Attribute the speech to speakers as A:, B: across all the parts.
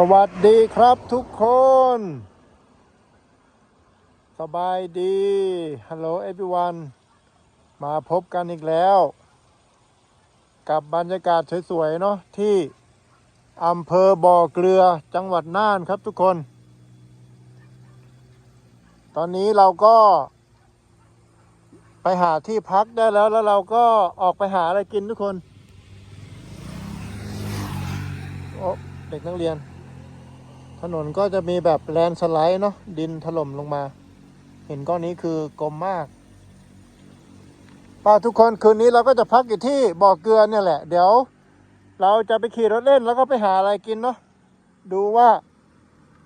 A: สวัสดีครับทุกคน สบายดี ฮัลโหลเอ r y วันมาพบกันอีกแล้ว กับบรรยากาศสวยๆเนาะที่อำเภอบ่อเกลือจังหวัดน่านครับทุกคน ตอนนี้เราก็ ไปหาที่พักได้แล้วแล้วเราก็ออกไปหาอะไรกินทุกคน โอ้เด็กนักเรียน ถนนก็จะมีแบบแลนด์สไลด์เนาะดินถล่มลงมา เห็นก้อนนี้คือกลมมากป้าทุกคนคืนนี้เราก็จะพักอยู่ที่บ่อเกลือเนี่ยแหละ เดี๋ยว เราจะไปขี่รถเล่นแล้วก็ไปหาอะไรกินเนาะดูว่า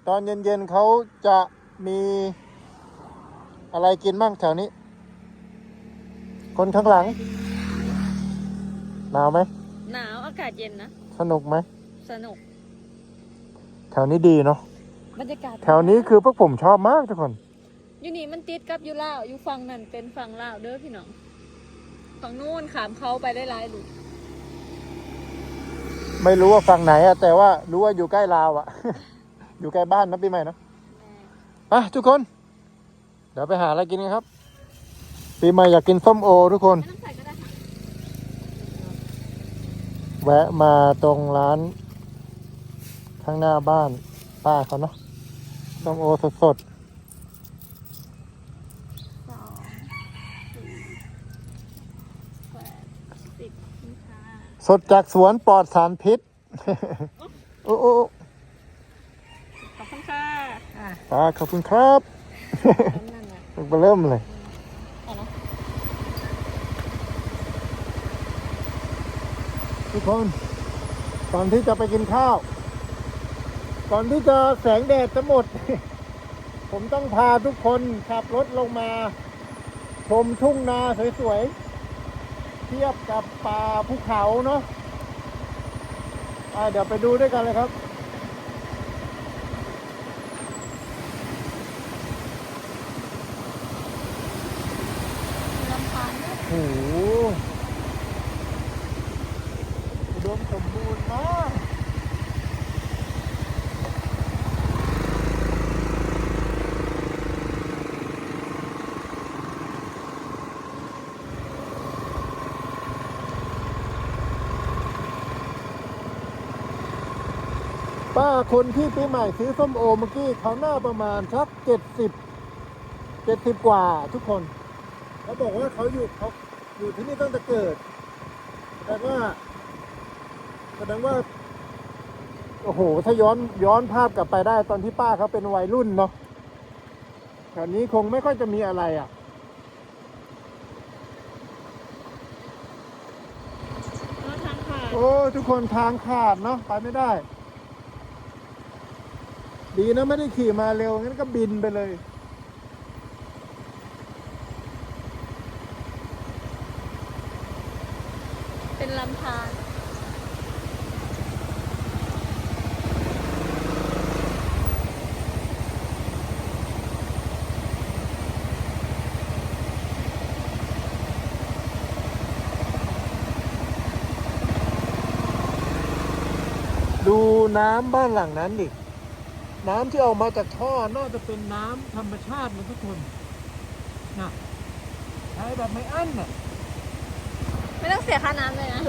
A: ตอนเย็นๆเขาจะมีอะไรกินบ้างแถวนี้ คนข้างหลัง หนาวไหม
B: หนาวอากาศเย็นนะ
A: สนุกไหม
B: สนุก
A: แถวนี้ดีเนาะ
B: บรรยากาศ
A: แถวนี้คือพวกผมชอบมากทุกคน
B: อยู่นี่มันติดกับอยู่ลาวอยู่ฝั่งนั้นเป็นฝั่งลาวเด้อพี่น้องฝั่งนู้นขามเขาไปได้หลายลูก
A: ไม่รู้ว่าฝั่งไหนอะแต่ว่ารู้ว่าอยู่ใกล้ลาวอะ อยู่ใกล้บ้านนะปีใหม่เนอะไปทุกคน เดี๋ยวไปหาอะไรกินกันครับ ปีใหม่อยากกินส้มโอ ทุกคน
B: ไม่ต้องใส่ก็ได้ค่ะ
A: แวะมาตรงร้าน ข้างหน้าบ้านป้าเขาเนาะส้มโอสด
B: สองสี่แปดสิบนี่ค่ะ
A: ๆสดจากสวนปลอดสารพิษโอ้โอ้โอ้
B: ขอบคุณค่ะอะ
A: ป้าขอบคุณครับ
B: นั่นน่ะ
A: ไปเริ่มเลย
B: เอาเนาะ
A: ทุกคนก่อนที่จะไปกินข้าว ก่อนที่จะแสงแดดจะหมด ผมต้องพาทุกคนขับรถลงมา ชมทุ่งนาสวยๆ เทียบกับป่าภูเขาเนาะอ่าเดี๋ยวไปดูด้วยกันเลยครับโอ้โหดมสมบูรณ์มาก ป้าคนที่ปีใหม่ซื้อส้มโอเมื่อกี้เขาหน้าประมาณสักเจ็ดสิบเจ็ดสิบกว่าทุกคนเขาบอกว่าเขาอยู่เขาอยู่ที่นี่ตั้งแต่เกิดแต่ว่าแสดงว่าโอ้โห ถ้าย้อนย้อนภาพกลับไปได้ตอนที่ป้าเขาเป็นวัยรุ่นเนาะแถวนี้คงไม่ค่อยจะมีอะไรอะ
B: เอาทางผ่าน
A: โอ้ ทุกคนทางขาดเนาะไปไม่ได้ ดีนะไม่ได้ขี่มาเร็ว งั้นก็บินไปเลย
B: เป็นลำพาน
A: ดูน้ำบ้านหลังนั้นดิ น้ำที่ออกมาจากท่อน่าจะเป็นน้ำธรรมชาตินะทุกคนนะใช้แบบไม่อั้นอะ
B: ไม่ต้องเสียค่าน้ำเลยนะ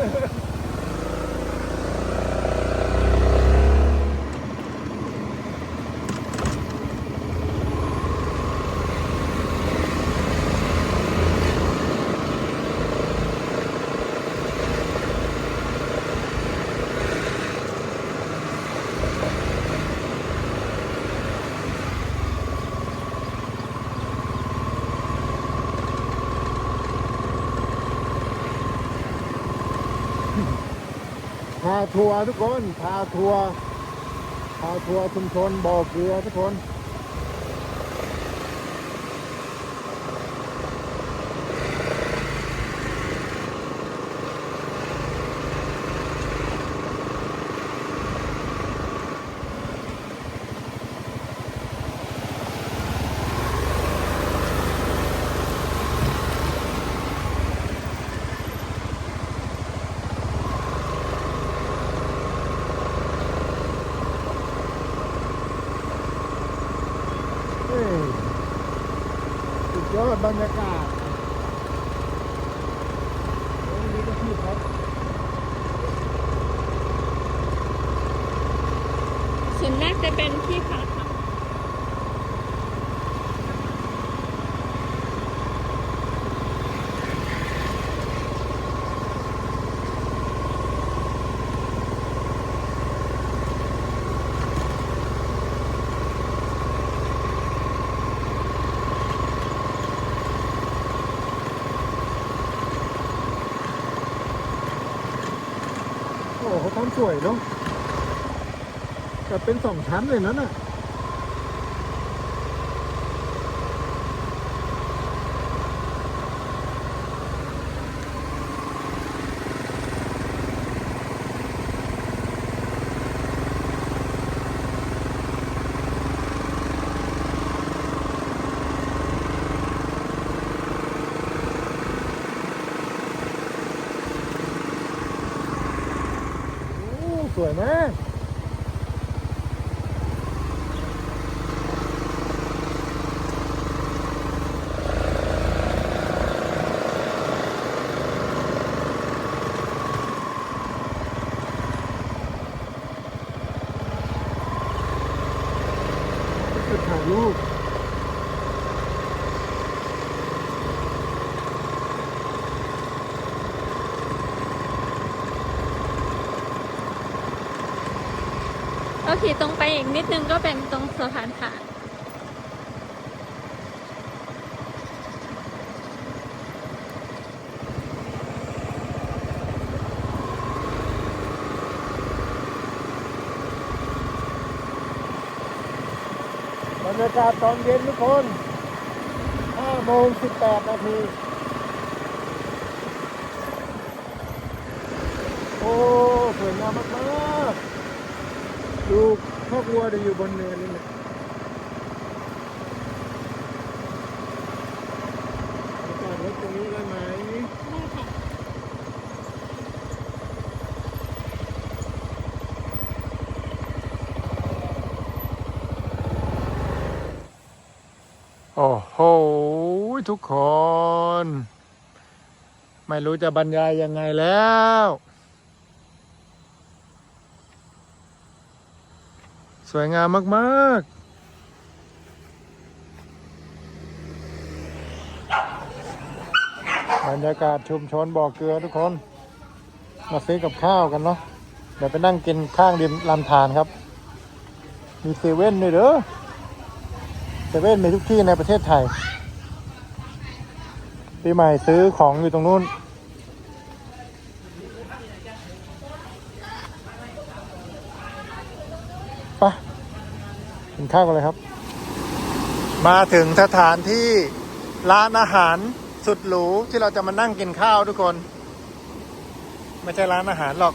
A: ทัวร์ทุกคน พาทัวร์ พาทัวร์ชุมชนบ่อเกลือทุกคนน บรรยากาศโอ้ยนี่ก็ที่พัก
B: ส่วนมากจะเป็นที่พักค่ะ
A: โอ้โหเขาทำ สวยเนาะแต่เป็นสองชั้นเลยนั่นน่ะ โอ้สวยมากจุดถ่ายรูป
B: ก็ขี่ตรงไปอีกนิดนึงก็เป็นตรงสะพานขาด
A: บรรยากาศตอนเย็นทุกคน 5 โมง 18 นาที โอ้ สวยงามมากๆ ดูครอบครัวจะอยู่บนเนินนี่แหละจอดรถตรงนี้ได้ไหมโอ้โห ทุกคน ไม่รู้จะบรรยายยังไงแล้ว สวยงามมาก ๆบรรยากาศชุมชนบ่อเกลือทุกคน มาซื้อกับข้าวกันเนาะเดี๋ยวไปนั่งกินข้างริมลำธารครับ มีเซเว่นด้วยเด้อเซเว่นมีทุกที่ในประเทศไทยปีใหม่ซื้อของอยู่ตรงนู้น ไปกิน ข้าวกันเลยครับ มาถึงสถานที่ร้านอาหารสุดหรูที่เราจะมานั่งกินข้าวทุกคน ไม่ใช่ร้านอาหารหรอก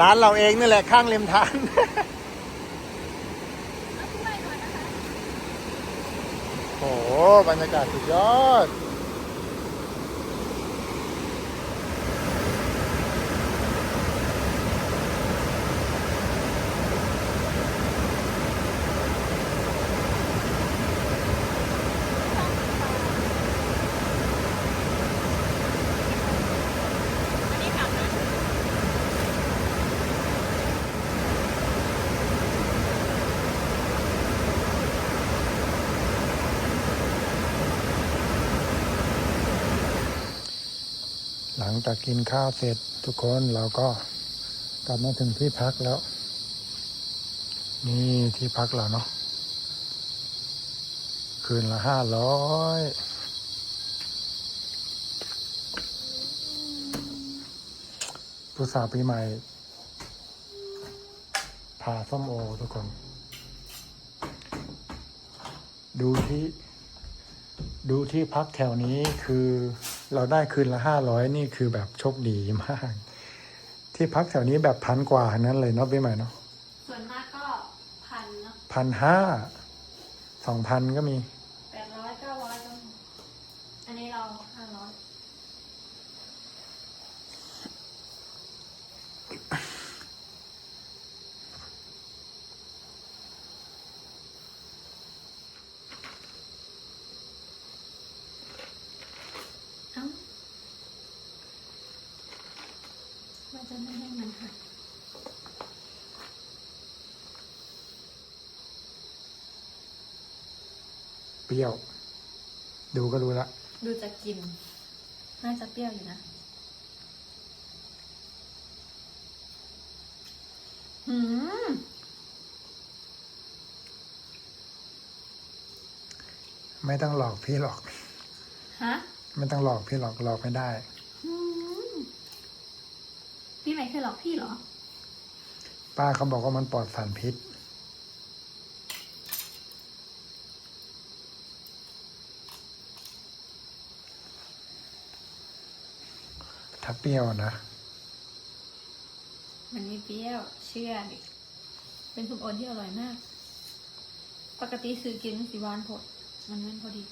A: ร้านเราเองนี่แหละข้างริมทางโอ้โหบรรยากาศสุดยอด หลังจากกินข้าวเสร็จทุกคนเราก็กลับมาถึงที่พักแล้ว นี่ที่พักเราเนาะคืนละห้าร้อยผู้สาวปีใหม่พาส้มโอทุกคน ดูที่ ดูที่พักแถวนี้คือ เราได้คืนละห้าร้อยนี่คือแบบโชคดีมาก ที่พักแถวนี้แบบพันกว่าทั้งนั้นเลยเนาะพี่ใหม่เนาะ
B: ส่วนมากก็พันเนาะ
A: พันห้าสองพันก็มี
B: แปดร้อยเก้าร้อยก็มีอันนี้เรา จะไม่ให้มันหัก
C: เปรี้ยว ดูก็รู้ละ
B: ดูจะกิน น่าจะเปรี้ยวอยู่นะหืม
C: ไม่ต้องหลอกพี่หรอก
B: ฮะ
C: ไม่ต้องหลอกพี่หรอกหลอกไม่ได้
B: หืม พี่ไม่เคยหลอกพี่เหรอ
C: ป้าเขาบอกว่ามันปลอดสารพิษ ถ้าเปรี้ยวนะ
B: มันไม่เปรี้ยว เชื่อดิเป็นส้มโอที่อร่อยมาก ปกติซื้อกินมันสีหวานผด มันมันพอดี